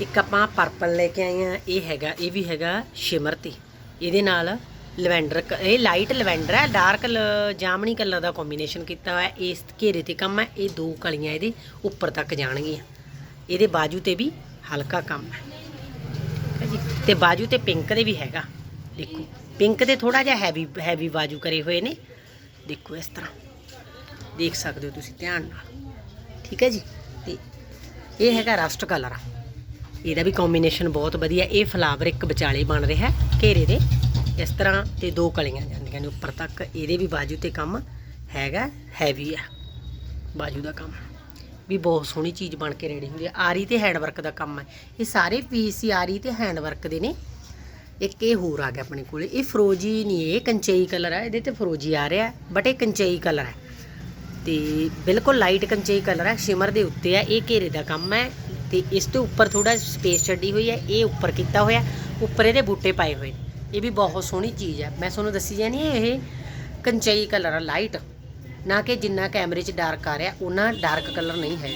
ਇੱਕ ਆਪਾਂ ਪਰਪਲ ਲੈ ਕੇ ਆਏ ਆ, ਇਹ ਹੈਗਾ, ਇਹ ਵੀ ਹੈਗਾ ਸ਼ਿਮਰ ਤੇ ਇਹਦੇ ਨਾਲ ਲਵੈਂਡਰ ਕ- ਇਹ ਲਾਈਟ ਲਵੈਂਡਰ ਹੈ ਡਾਰਕ ਜਾਮਣੀ ਕਲਰ ਦਾ ਕੰਬੀਨੇਸ਼ਨ ਕੀਤਾ ਹੋਇਆ, ਇਸ ਘੇਰੇ ਤੇ ਕੰਮ ਹੈ, ਇਹ ਦੋ ਕਲੀਆਂ ਇਹਦੇ ਉੱਪਰ ਤੱਕ ਜਾਣਗੀਆਂ। ਇਹਦੇ ਬਾਜੂ ਤੇ ਵੀ ਹਲਕਾ ਕੰਮ ਹੈ। ਠੀਕ ਹੈ ਜੀ ਤੇ ਬਾਜੂ ਤੇ ਪਿੰਕ ਦੇ ਵੀ ਹੈਗਾ, ਦੇਖੋ। ਪਿੰਕ ਤੇ ਥੋੜਾ ਜਿਹਾ ਹੈਵੀ ਹੈਵੀ ਬਾਜੂ ਕਰੇ ਹੋਏ ਨੇ। ਦੇਖੋ ਇਸ ਤਰ੍ਹਾਂ। ਦੇਖ ਸਕਦੇ ਹੋ ਤੁਸੀਂ ਧਿਆਨ ਨਾਲ। ਠੀਕ ਹੈ ਜੀ? ਤੇ ਇਹ ਹੈਗਾ ਰਸਟ ਕਲਰ ਆ। ਇਹਦਾ ਵੀ ਕੰਬੀਨੇਸ਼ਨ ਬਹੁਤ ਵਧੀਆ। ਇਹ ਫਲਾਵਰ ਇੱਕ ਵਿਚਾਲੇ ਬਣ ਰਿਹਾ ਘੇਰੇ ਦੇ। ਇਸ ਤਰ੍ਹਾਂ ਤੇ ਦੋ ਕਲੀਆਂ ਜਾਂਦੀਆਂ ਨੇ ਉੱਪਰ ਤੱਕ। ਇਹਦੇ ਵੀ ਬਾਜੂ ਤੇ ਕੰਮ ਹੈਗਾ ਹੈਵੀ ਆ ਬਾਜੂ ਦਾ ਕੰਮ। ਵੀ ਬਹੁਤ ਸੋਹਣੀ ਚੀਜ਼ ਬਣ ਕੇ ਰੈਡੀ ਹੁੰਦੀ ਹੈ। ਆਰੀ ਤੇ ਹੈਂਡ ਵਰਕ ਦਾ ਕੰਮ ਹੈ। ਇਹ ਸਾਰੇ ਪੀਸ ਹੀ ਆਰੀ ਤੇ ਹੈਂਡ ਵਰਕ ਦੇ ਨੇ। ਇੱਕ ਇਹ ਹੋਰ ਆ ਗਿਆ ਆਪਣੇ ਕੋਲੇ। ਇਹ ਫਰੋਜੀ ਨਹੀਂ, ਇਹ ਕੰਚਈ ਕਲਰ ਹੈ। ਇਹਦੇ ਤੇ ਫਰੋਜੀ ਆ ਰਿਹਾ ਬਟ ਇਹ ਕੰਚਈ ਕਲਰ ਹੈ। ਤੇ ਬਿਲਕੁਲ ਲਾਈਟ ਕੰਚਈ ਕਲਰ ਹੈ। ਸ਼ਿਮਰ ਦੇ ਉੱਤੇ ਹੈ। ਇਹ ਘੇਰੇ ਦਾ ਕੰਮ ਹੈ। ਤੇ ਇਸ ਤੋਂ ਉੱਪਰ ਥੋੜਾ ਸਪੇਸ ਛੱਡੀ ਹੋਈ ਹੈ, ਇਹ ਉੱਪਰ ਕੀਤਾ ਹੋਇਆ, ਉੱਪਰ ਇਹਦੇ ਬੂਟੇ ਪਾਏ ਹੋਏ ਇਹ ਵੀ ਬਹੁਤ ਸੋਹਣੀ ਚੀਜ਼ ਹੈ। ਮੈਂ ਤੁਹਾਨੂੰ ਦੱਸੀ ਜਾਨੀ ਇਹ ਕੰਚਈ ਕਲਰ ਹੈ ਲਾਈਟ ਨਾ ਕਿ ਜਿੰਨਾ ਕੈਮਰੇ 'ਚ ਡਾਰਕ ਆ ਰਿਹਾ ਉਹਨਾਂ ਡਾਰਕ ਕਲਰ ਨਹੀਂ ਹੈਗਾ।